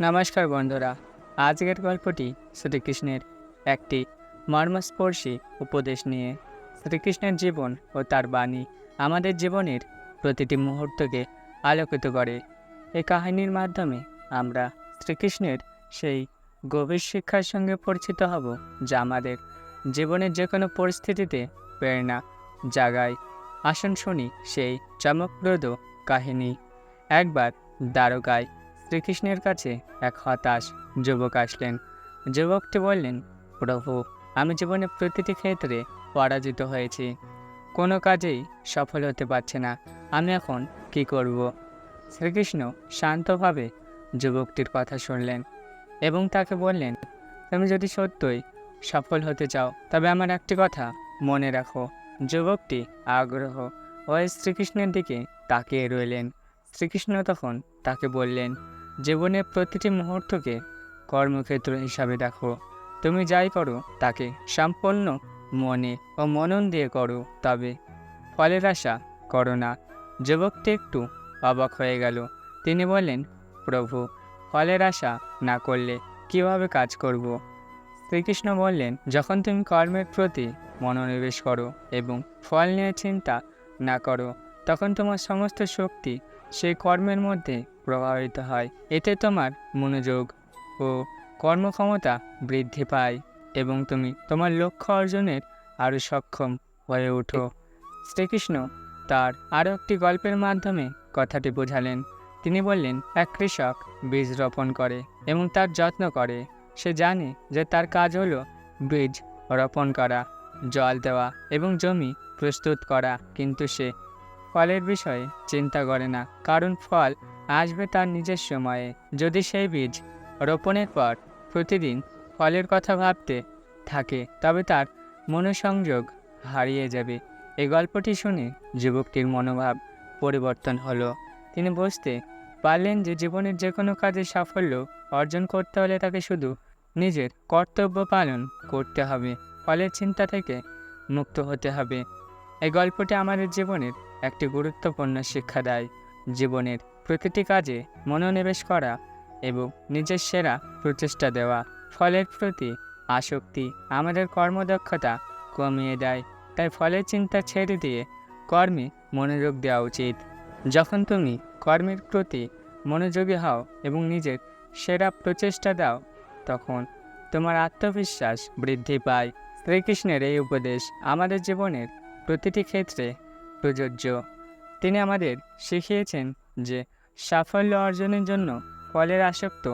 নমস্কার বন্ধুরা, আজকের গল্পটি শ্রীকৃষ্ণের একটি মর্মস্পর্শী উপদেশ নিয়ে। শ্রীকৃষ্ণের জীবন ও তার বাণী আমাদের জীবনের প্রতিটি মুহূর্তকে আলোকিত করে। এই কাহিনীর মাধ্যমে আমরা শ্রীকৃষ্ণের সেই গভীর শিক্ষার সঙ্গে পরিচিত হব যা আমাদের জীবনের যে কোনো পরিস্থিতিতে প্রেরণা জাগায়। আসন শুনি সেই চমকপ্রদ কাহিনী। একবার দ্বারকায় শ্রীকৃষ্ণের কাছে এক হতাশ যুবক আসলেন। যুবকটি বললেন, প্রভু, আমি জীবনে প্রতিটি ক্ষেত্রে পরাজিত হয়েছি। কোনো কাজেই সফল হতে পারছে না। আমি এখন কি করব? শ্রীকৃষ্ণ শান্তভাবে যুবকটির কথা শুনলেন এবং তাকে বললেন, তুমি যদি সত্যই সফল হতে চাও, তবে আমার একটি কথা মনে রাখো। যুবকটি আগ্রহ ও শ্রীকৃষ্ণের দিকে তাকিয়ে রইলেন। শ্রীকৃষ্ণ তখন তাকে বললেন জীবনের প্রতিটি মুহূর্তকে কর্মক্ষেত্র হিসাবে দেখো। তুমি যাই করো, তাকে সম্পূর্ণ মনে ও মনন দিয়ে করো, তবে ফলের আশা করো না। যুবকটি একটু অবাক হয়ে গেল। তিনি বললেন, প্রভু, ফলের আশা না করলে কীভাবে কাজ করব? শ্রীকৃষ্ণ বললেন, যখন তুমি কর্মের প্রতি মনোনিবেশ করো এবং ফল নিয়ে চিন্তা না করো তখন তোমার সমস্ত শক্তি সেই কর্মের মধ্যে প্রভাবিত হয়। এতে তোমার মনোযোগ ও কর্মক্ষমতা বৃদ্ধি পায় এবং তুমি তোমার লক্ষ্য অর্জনের আরও সক্ষম হয়ে ওঠো। শ্রীকৃষ্ণ তার আরও একটি গল্পের মাধ্যমে কথাটি বোঝালেন। তিনি বললেন, এক কৃষক বীজ রোপণ করে এবং তার যত্ন করে। সে জানে যে তার কাজ হলো বীজ রোপণ করা, জল দেওয়া এবং জমি প্রস্তুত করা। কিন্তু সে ফলের বিষয়ে চিন্তা করে না, কারণ ফল আসবে তার নিজের সময়ে। যদি সেই বীজ রোপণের পর প্রতিদিন ফলের কথা ভাবতে থাকে, তবে তার মনোসংযোগ হারিয়ে যাবে। এই গল্পটি শুনে যুবকটির মনোভাব পরিবর্তন হলো। তিনি বুঝতে পারলেন যে জীবনের যে কোনো কাজে সাফল্য অর্জন করতে হলে তাকে শুধু নিজের কর্তব্য পালন করতে হবে। ফলের চিন্তা থেকে মুক্ত হতে হবে। এই গল্পটি আমাদের জীবনের একটি গুরুত্বপূর্ণ শিক্ষা দেয়। জীবনের প্রতিটি কাজে মনোনিবেশ করা এবং নিজের সেরা প্রচেষ্টা দেওয়া ফলের প্রতি আসক্তি আমাদের কর্মদক্ষতা কমিয়ে দেয়। তাই ফলের চিন্তা ছেড়ে দিয়ে কর্মে মনোযোগ দেওয়া উচিত। যখন তুমি কর্মের প্রতি মনোযোগী হও এবং নিজের সেরা প্রচেষ্টা দাও, তখন তোমার আত্মবিশ্বাস বৃদ্ধি পায়। শ্রীকৃষ্ণের এই উপদেশ আমাদের জীবনের প্রতিটি ক্ষেত্রে প্রযোজ্য। তিনি আমাদের শিখিয়েছেন যে সাফল্য অর্জনের জন্য ফলের আসক্ত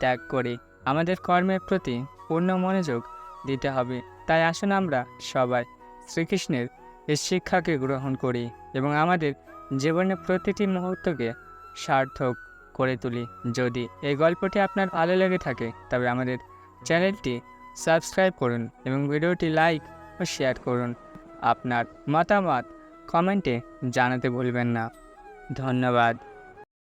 ত্যাগ করে আমাদের কর্মের প্রতি পূর্ণ মনোযোগ দিতে হবে। তাই আসুন আমরা সবাই শ্রীকৃষ্ণের এই শিক্ষাকে গ্রহণ করি এবং আমাদের জীবনের প্রতিটি মুহূর্তকে সার্থক করে তুলি। যদি এই গল্পটি আপনার ভালো লেগে থাকে, তবে আমাদের চ্যানেলটি সাবস্ক্রাইব করুন এবং ভিডিওটি লাইক ও শেয়ার করুন। আপনার মতামত কমেন্টে জানাতে ভুলবেন না। ধন্যবাদ।